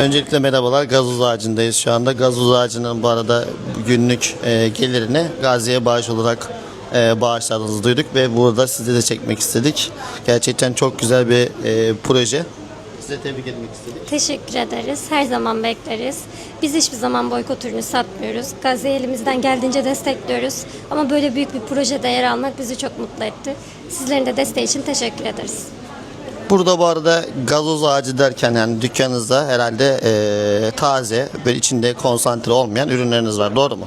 Öncelikle merhabalar. Gazoz ağacındayız şu anda. Gazoz ağacının bu arada günlük e, gelirini Gazi'ye bağış olarak e, bağışladığınızı duyduk ve burada size de çekmek istedik. Gerçekten çok güzel bir e, proje. Size tebrik etmek istedik. Teşekkür ederiz. Her zaman bekleriz. Biz hiçbir zaman boykot ürünü satmıyoruz. Gaze'yi elimizden geldiğince destekliyoruz. Ama böyle büyük bir projede yer almak bizi çok mutlu etti. Sizlerin de desteği için teşekkür ederiz. Burada bu arada gazoz ağacı derken yani dükkanınızda herhalde e, taze ve içinde konsantre olmayan ürünleriniz var. Doğru mu?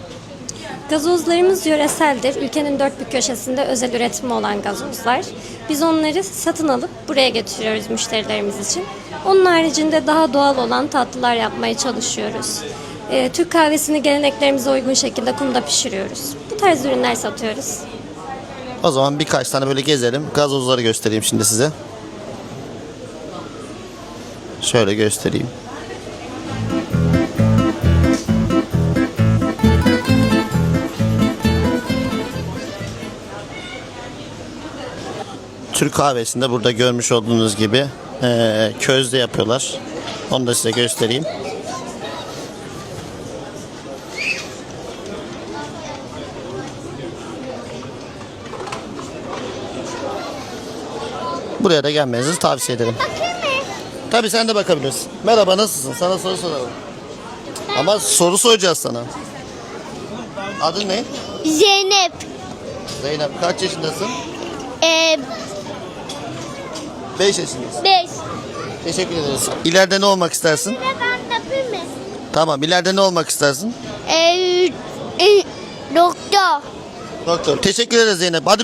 Gazozlarımız yöreseldir. Ülkenin dört bir köşesinde özel üretimi olan gazozlar. Biz onları satın alıp buraya getiriyoruz müşterilerimiz için. Onun haricinde daha doğal olan tatlılar yapmaya çalışıyoruz. Ee, Türk kahvesini geleneklerimize uygun şekilde kumda pişiriyoruz. Bu tarz ürünler satıyoruz. O zaman birkaç tane böyle gezelim. Gazozları göstereyim şimdi size. Şöyle göstereyim. Türk kahvesinde burada görmüş olduğunuz gibi eee, közde yapıyorlar. Onu da size göstereyim. Buraya da gelmenizi tavsiye ederim. Tabii sen de bakabilirsin. Merhaba nasılsın? Sana soru soralım. Ama soru soracağız sana. Adın ne? Zeynep. Zeynep kaç yaşındasın? Ee, 5 yaşındasın. 5. Teşekkür ederiz. İleride ne olmak istersin? Ben yapayım mı? Tamam ileride ne olmak istersin? Ee, e, doktor. Doktor. Teşekkür ederiz Zeynep. Hadi